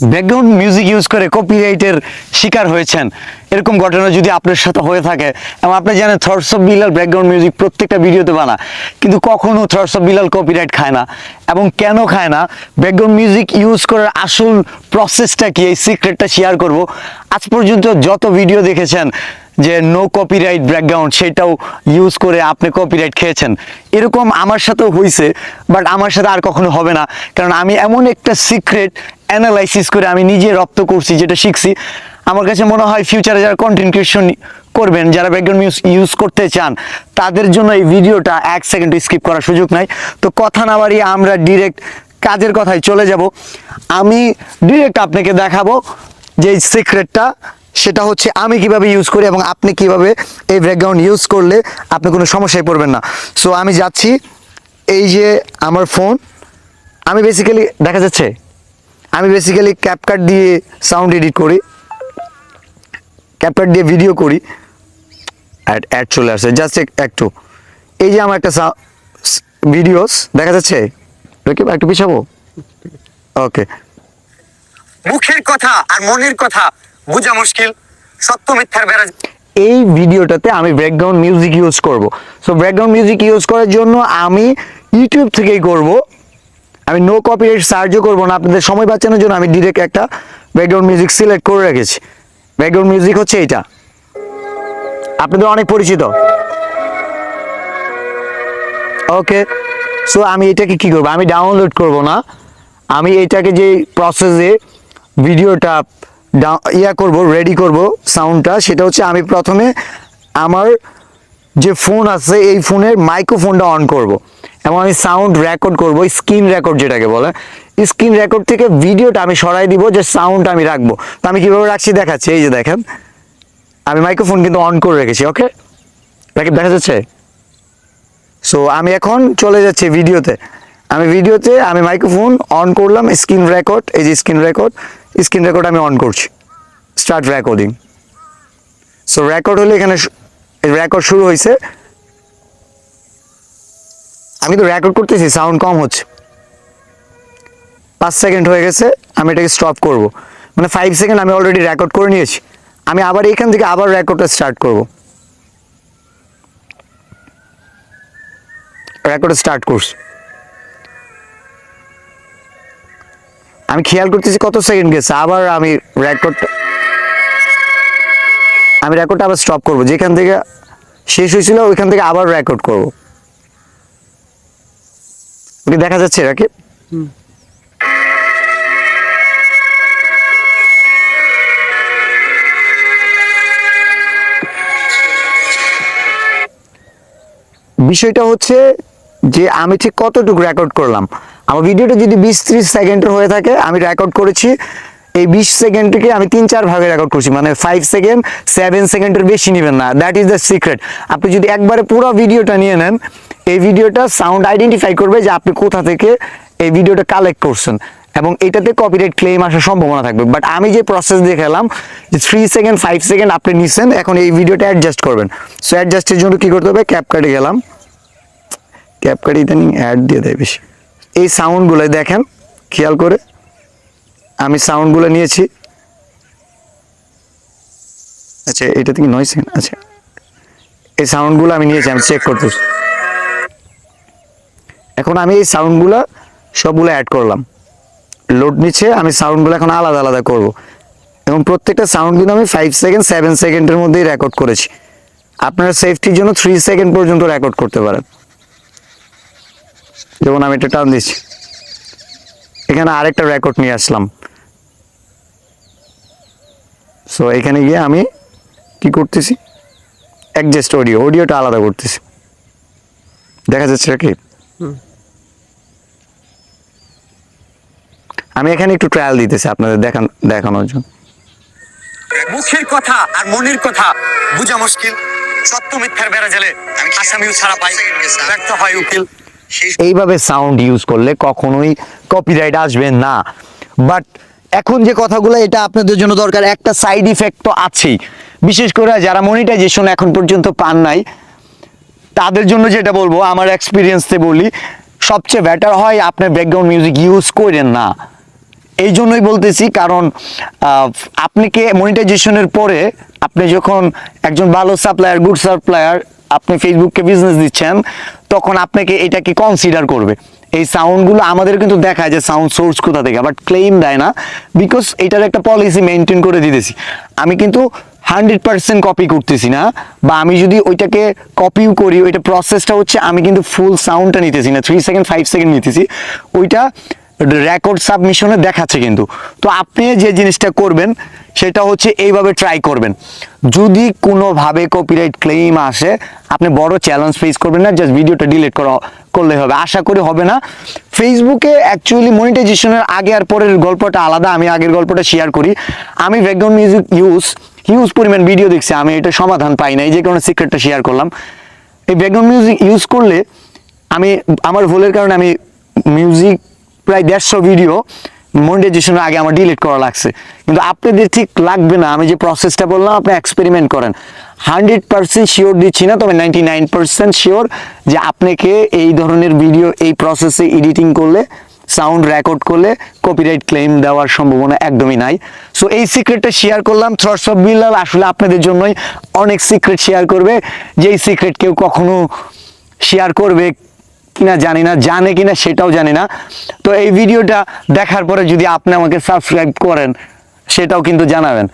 Background music use করে কপিরাইটের শিকার হয়েছেন। এরকম ঘটনা যদি আপনার সাথে হয়ে থাকে, এবং আপনি জানেন throats of Bilal background music প্রত্যেকটা ভিডিওতে বানা, কিন্তু কখনো থ্রটস অফ বিলাল কপিরাইট খায় না, এবং কেন খায় না? ব্যাকগ্রাউন্ড মিউজিক ইউজ করার আসল প্রসেসটা কি? এই সিক্রেটটা শেয়ার করব। আজ পর্যন্ত যত ভিডিও দেখেছেন যে নো কপিরাইট ব্যাকগ্রাউন্ড সেটাও ইউজ করে আপনি কপিরাইট খেয়েছেন। এরকম আমার সাথেও হয়েছে বাট আমার সাথে আর কখনো হবে না। কারণ আমি এমন একটা সিক্রেট অ্যানালাইসিস করে আমি নিজে রপ্ত করছি, যেটা শিখছি। আমার কাছে মনে হয় ফিউচারে যারা কন্টেন্ট ক্রিয়েশন করবেন, যারা ব্যাকগ্রাউন্ড মিউজ ইউজ করতে চান, তাদের জন্য এই ভিডিওটা এক সেকেন্ড স্কিপ করার সুযোগ নাই। তো কথা না বাড়িয়ে আমরা ডিরেক্ট কাজের কথায় চলে যাব। আমি ডিরেক্ট আপনাকে দেখাবো যে সিক্রেটটা সেটা হচ্ছে আমি কীভাবে ইউজ করি এবং আপনি কীভাবে এই ব্যাকগ্রাউন্ড ইউজ করলে আপনি কোনো সমস্যায় পড়বেন না। সো আমি যাচ্ছি, এই যে আমার ফোন আমি বেসিক্যালি দেখা যাচ্ছে, আমি বেসিক্যালি ক্যাপকাট দিয়ে সাউন্ড এডিট করি ক্যাপকাট দিয়ে ভিডিও করি অ্যাড অ্যাড চলে আসছে জাস্ট একটু। এই যে আমার একটা ভিডিওস দেখা যাচ্ছে? একটু পিছাবো? ওকে মুখের কথা আর মনের কথা বোঝা মুশকিল, সত্য মিথ্যার বেড়া এই ভিডিওটাতে আমি ব্যাকগ্রাউন্ড মিউজিক ইউজ করব। সো ব্যাকগ্রাউন্ড মিউজিক ইউজ করার জন্য আমি ইউটিউব থেকেই করব। আমি নো কপিরাইট সার্চও করব না, আপনাদের সময় বাঁচানোর জন্য আমি ডিরেক্ট একটা ব্যাকগ্রাউন্ড মিউজিক সিলেক্ট করে রেখেছি। ব্যাকগ্রাউন্ড মিউজিক হচ্ছে এইটা। আপনাদের অনেক পরিচিত। ওকে সো আমি এটাকে কি করব? আমি ডাউনলোড করব না। আমি এটাকে যে প্রসেসে ভিডিওটা ইয়া করব রেডি করব সাউন্ডটা সেটা হচ্ছে আমি প্রথমে আমার যে ফোন আছে, এই ফোনের মাইক্রোফোনটা অন করব। এবং আমি সাউন্ড রেকর্ড করব স্ক্রিন রেকর্ড যেটাকে বলে। স্ক্রিন রেকর্ড থেকে ভিডিওটা আমি সরাই দিব, যে সাউন্ড আমি রাখব। তো আমি কীভাবে রাখছি দেখাচ্ছি, এই যে দেখেন। আমি মাইক্রোফোন কিন্তু অন করে রেখেছি ওকে রাকিব দেখা যাচ্ছে? সো আমি এখন চলে যাচ্ছি ভিডিওতে আমি ভিডিওতে আমি মাইক্রোফোন অন করলাম স্ক্রিন রেকর্ড এই যে স্ক্রিন রেকর্ড স্ক্রিন রেকর্ড আমি অন করছি। স্টার্ট রেকর্ডিং সো রেকর্ড হলে এখানে রেকর্ড শুরু হয়েছে আমি তো রেকর্ড করতেছি সাউন্ড কম হচ্ছে। পাঁচ সেকেন্ড হয়ে গেছে, আমি এটাকে স্টপ করব। মানে ফাইভ সেকেন্ড আমি অলরেডি রেকর্ড করে নিয়েছি। আমি আবার এখান থেকে আবার রেকর্ডটা স্টার্ট করব। রেকর্ড স্টার্ট করছি। আমি খেয়াল করতেছি কত সেকেন্ড গেছে আবার আমি রেকর্ড আমি রেকর্ডটা আবার স্টপ করব যেখান থেকে শেষ হয়েছিল ওইখান থেকে আবার রেকর্ড করব। ওকে দেখা যাচ্ছে রাকিব? বিষয়টা হচ্ছে যে আমি ঠিক কতটুকু রেকর্ড করলাম? আমার ভিডিওটা যদি বিশ ত্রিশ সেকেন্ডের হয়ে থাকে, আমি রেকর্ড করেছি। এই বিশ সেকেন্ডকে আমি তিন চার ভাগে রেকর্ড করছি মানে ফাইভ সেকেন্ড সেভেন সেকেন্ডের বেশি নেবেন না। দ্যাট ইজ দ্য সিক্রেট আপনি যদি একবারে পুরো ভিডিওটা নিয়ে নেন, এই ভিডিওটা সাউন্ড আইডেন্টিফাই করবে যে আপনি কোথা থেকে এই ভিডিওটা কালেক্ট করছেন। এবং এটাতে কপিরাইট ক্লেম আসার সম্ভাবনা থাকবে। বাট আমি যে প্রসেস দেখালাম, যে থ্রি সেকেন্ড ফাইভ সেকেন্ড আপনি নিচ্ছেন এখন এই ভিডিওটা অ্যাডজাস্ট করবেন। সো অ্যাডজাস্টের জন্য কী করতে হবে? ক্যাপকাটে গেলাম। ক্যাপকাট ইদানিং অ্যাড দিয়ে দেয় বেশি। এই সাউন্ডগুলো দেখেন, খেয়াল করে। আমি সাউন্ডগুলো নিয়েছি। আচ্ছা এটা থেকে নয় সেকেন্ড আচ্ছা। এই সাউন্ডগুলো আমি নিয়েছি, আমি চেক করতেছি। এখন আমি এই সাউন্ডগুলো সবগুলো অ্যাড করলাম। লোড নিচ্ছে, আমি সাউন্ডগুলো এখন আলাদা আলাদা করব। এবং প্রত্যেকটা সাউন্ড কিন্তু আমি ফাইভ সেকেন্ড সেভেন সেকেন্ডের মধ্যেই রেকর্ড করেছি। আপনারা সেফটির জন্য থ্রি সেকেন্ড পর্যন্ত রেকর্ড করতে পারেন। যেমন আমি এটা টান দিচ্ছি। এখানে আরেকটা রেকর্ড নিয়ে আসলাম। সো এখানে গিয়ে আমি কি করতেছি? অ্যাডজাস্ট অডিও অডিওটা আলাদা করতেছি। দেখা যাচ্ছে কি? আমি এখানে একটু ট্রায়াল দিতেছি আপনাদের দেখান দেখানোর জন্য। মুখের কথা আর মনের কথা বোঝা মুশকিল। সত্য মিথ্যার বেড়া জেলে আসামিও ছাড়া পাই। ব্যর্থ হয় উকিল। এইভাবে সাউন্ড ইউজ করলে কখনোই কপিরাইট আসবে না। বাট এখন যে কথাগুলো, এটা আপনাদের জন্য দরকার, একটা সাইড ইফেক্ট তো আছেই। বিশেষ করে যারা মনিটাইজেশন এখন পর্যন্ত পান নাই, তাদের জন্য যেটা বলব, আমার এক্সপিরিয়েন্সতে বলি, সবচেয়ে বেটার হয় আপনার ব্যাকগ্রাউন্ড মিউজিক ইউজ করেন না। এই জন্যই বলতেছি, কারণ আপনাকে মনিটাইজেশনের পরে, আপনি যখন একজন ভালো সাপ্লায়ার গুড সাপ্লায়ার আপনি ফেসবুককে বিজনেস দিচ্ছেন তখন আপনাকে এটা কি কনসিডার করবে। এই সাউন্ডগুলো আমাদের কিন্তু দেখায় যে সাউন্ড সোর্স কোথা থেকে বাট ক্লেম দেয় না বিকজ এটার একটা পলিসি মেনটেন করে দিতেছি। আমি কিন্তু হান্ড্রেড পার্সেন্ট কপি করতেছি না, বা আমি যদি ওইটাকে কপিও করি, ওইটা প্রসেসটা হচ্ছে আমি কিন্তু ফুল সাউন্ডটা নিতেছি না থ্রি সেকেন্ড ফাইভ সেকেন্ড নিতেছি। ওইটা রেকর্ড সাবমিশনে দেখাচ্ছে কিন্তু। তো আপনি যে জিনিসটা করবেন, সেটা হচ্ছে এইভাবে ট্রাই করবেন। যদি কোনোভাবে কপিরাইট ক্লেম আসে, আপনি বড় চ্যালেঞ্জ ফেস করবেন না জাস্ট ভিডিওটা ডিলিট করা, করলে হবে। আশা করি হবে না। ফেসবুকে অ্যাকচুয়ালি মনিটাইজেশনের আগে আর পরের গল্পটা আলাদা, আমি আগের গল্পটা শেয়ার করি। আমি ব্যাকগ্রাউন্ড মিউজিক ইউজ হিউজ পরিমাণ ভিডিও দেখছি, আমি এটা সমাধান পাই না এই যে কারণে সিক্রেটটা শেয়ার করলাম। এই ব্যাকগ্রাউন্ড মিউজিক ইউজ করলে, আমি, আমার ভুলের কারণে আমি মিউজিক প্রায় দেড়শো ভিডিও মনিটাইজেশনের আগে আমার ডিলিট করা লাগছে। কিন্তু আপনাদের ঠিক লাগবে না, আমি যে প্রসেসটা বললাম, আপনি এক্সপেরিমেন্ট করেন। হান্ড্রেড পার্সেন্ট শিওর দিচ্ছি না, তবে নাইনটি নাইন পার্সেন্ট শিওর যে আপনাকে এই ধরনের ভিডিও এই প্রসেসে এডিটিং করলে সাউন্ড রেকর্ড করলে কপিরাইট ক্লেম দেওয়ার সম্ভাবনা একদমই নাই। সো এই সিক্রেটটা শেয়ার করলাম থ্রটস অফ বিল্লাল আসলে আপনাদের জন্যই অনেক সিক্রেট শেয়ার করবে। যেই সিক্রেট কেউ কখনো শেয়ার করবে কিনা জানি না, জানে কিনা সেটাও জানি না। তো এই ভিডিওটা দেখার পরে যদি আপনি আমাকে সাবস্ক্রাইব করেন, সেটাও কিন্তু জানাবেন।